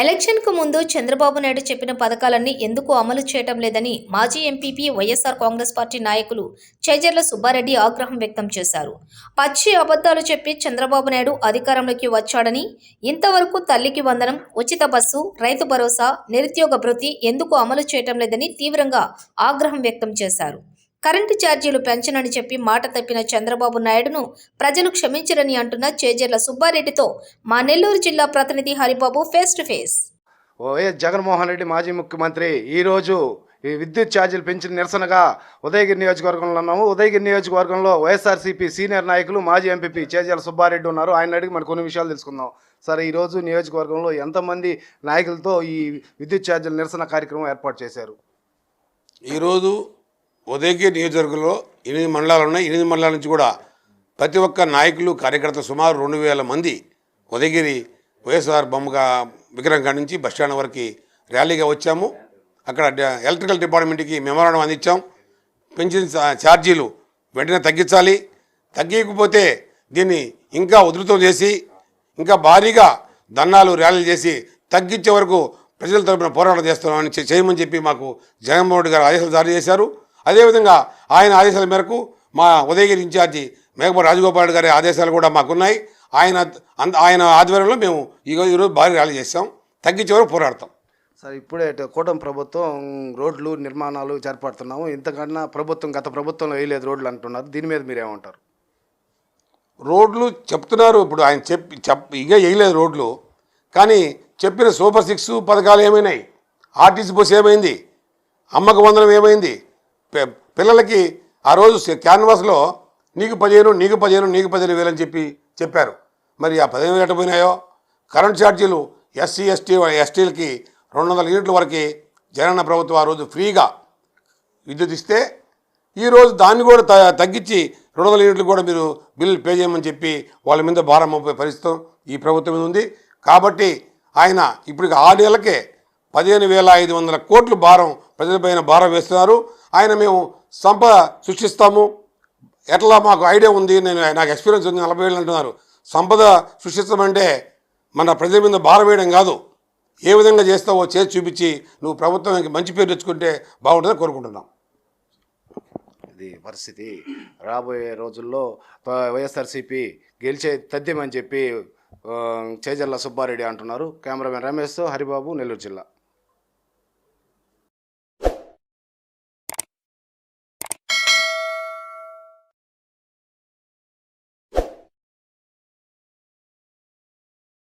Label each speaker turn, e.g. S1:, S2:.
S1: ఎలక్షన్కు ముందు చంద్రబాబు నాయుడు చెప్పిన పథకాలన్నీ ఎందుకు అమలు చేయటం లేదని మాజీ ఎంపీపీ వైఎస్ఆర్ కాంగ్రెస్ పార్టీ నాయకులు చేజర్ల సుబ్బారెడ్డి ఆగ్రహం వ్యక్తం చేశారు. పచ్చి అబద్ధాలు చెప్పి చంద్రబాబు నాయుడు అధికారంలోకి వచ్చాడని ఇంతవరకు తల్లికి వందనం ఉచిత బస్సు రైతు భరోసా నిరుద్యోగ భృతి ఎందుకు అమలు చేయటం లేదని తీవ్రంగా ఆగ్రహం వ్యక్తం చేశారు. కరెంటు ఛార్జీలు పెంచనని చెప్పి మాట తప్పిన చంద్రబాబు నాయుడును ప్రజలు క్షమించరని అంటున్న చేజర్ల సుబ్బారెడ్డితో మా నెల్లూరు జిల్లా ప్రతినిధి Haribabu face to face.
S2: YS Jaganmohan Reddy మాజీ ముఖ్యమంత్రి ఈరోజు ఈ విద్యుత్ ఛార్జీలు పెంచిన నిరసనగా ఉదయగిరి నియోజకవర్గంలో ఉన్నాము. ఉదయగిరి నియోజకవర్గంలో వైఎస్ఆర్సీపీ సీనియర్ నాయకులు మాజీ ఎంపీపీ చేజల సుబ్బారెడ్డి ఉన్నారు. ఆయన అడిగి మరి కొన్ని విషయాలు తెలుసుకుందాం. సార్ ఈరోజు నియోజకవర్గంలో ఎంతమంది నాయకులతో ఈ విద్యుత్ ఛార్జీల నిరసన కార్యక్రమం ఏర్పాటు చేశారు?
S3: ఈరోజు ఉదయగిరి నియోజకవర్గంలో ఎనిమిది మండలాలు ఉన్నాయి. ఎనిమిది మండలాల నుంచి కూడా ప్రతి ఒక్క నాయకులు కార్యకర్తలు సుమారు రెండు వేల మంది ఉదయగిరి వైఎస్ఆర్ బొమ్మగా విగ్రహం కాడి నుంచి బస్టాండ్ వరకు ర్యాలీగా వచ్చాము. అక్కడ ఎలక్ట్రికల్ డిపార్ట్మెంట్కి మెమోరాండం అందించాం. పెంచిన ఛార్జీలు వెంటనే తగ్గించాలి. తగ్గకపోతే దీన్ని ఇంకా ఉధృతం చేసి ఇంకా భారీగా ధర్నాలు ర్యాలీలు చేసి తగ్గించే వరకు ప్రజల తరపున పోరాటం చేస్తున్నామని చేయమని చెప్పి మాకు జగన్మోహన్ రెడ్డి గారు ఆదేశాలు జారీ చేశారు. అదేవిధంగా ఆయన ఆదేశాల మేరకు మా ఉదయగిరి ఇన్ఛార్జి మేకపాటి రాజగోపాల్ గారి ఆదేశాలు కూడా మాకున్నాయి. ఆయన ఆయన ఆధ్వర్యంలో మేము ఈరోజు భారీ ర్యాలీ చేస్తాం తగ్గించే వరకు పోరాడతాం.
S2: సార్ ఇప్పుడే కూటమి ప్రభుత్వం రోడ్లు నిర్మాణాలు చేపడుతున్నాము ఇంతకన్నా ప్రభుత్వం గత ప్రభుత్వంలో వేయలేదు రోడ్లు అంటున్నారు. దీని మీద మీరేమంటారు?
S3: రోడ్లు చెప్తున్నారు. ఇప్పుడు ఆయన చెప్పి చెప్ ఇక వేయలేదు రోడ్లు. కానీ చెప్పిన సూపర్ సిక్స్ పథకాలు ఏమైనాయి? ఆర్టీసీ బస్సు ఏమైంది? అమ్మక వందనం ఏమైంది? పిల్లలకి ఆ రోజు క్యాన్వాస్లో నీకు పదిహేను నీకు పదిహేను నీకు పదిహేను వేలు అని చెప్పి చెప్పారు. మరి ఆ పదిహేను వేలు ఎట్టపోయినాయో? కరెంట్ ఛార్జీలు ఎస్సీ ఎస్టీ ఎస్టీలకి రెండు వందల యూనిట్ల వరకు జగనన్న ప్రభుత్వం ఆ రోజు ఫ్రీగా విద్యుత్ ఇస్తే ఈరోజు దాన్ని కూడా తగ్గించి రెండు వందల యూనిట్లు కూడా మీరు బిల్లు పే చేయమని చెప్పి వాళ్ళ మీద భారం పరిస్థితి ఈ ప్రభుత్వం మీద ఉంది. కాబట్టి ఆయన ఇప్పుడు ఆరు నెలలకే పదిహేను వేల ఐదు వందల కోట్లు భారం ప్రజలపైన భారం వేస్తున్నారు. ఆయన మేము సంపద సృష్టిస్తాము. ఎట్లా మాకు ఐడియా ఉంది? నేను నాకు ఎక్స్పీరియన్స్ ఉంది. నలభై ఏళ్ళు అంటున్నారు. సంపద సృష్టిస్తామంటే మన ప్రజల మీద భారం వేయడం కాదు. ఏ విధంగా చేస్తావో చేసి చూపించి నువ్వు ప్రభుత్వానికి మంచి పేరు తెచ్చుకుంటే బాగుంటుందని కోరుకుంటున్నాం.
S2: ఇది పరిస్థితి. రాబోయే రోజుల్లో వైఎస్ఆర్సీపీ గెలిచే తథ్యమని చెప్పి చేజల్ల సుబ్బారెడ్డి అంటున్నారు. కెమెరామెన్ రమేష్తో హరిబాబు నెల్లూరు జిల్లా.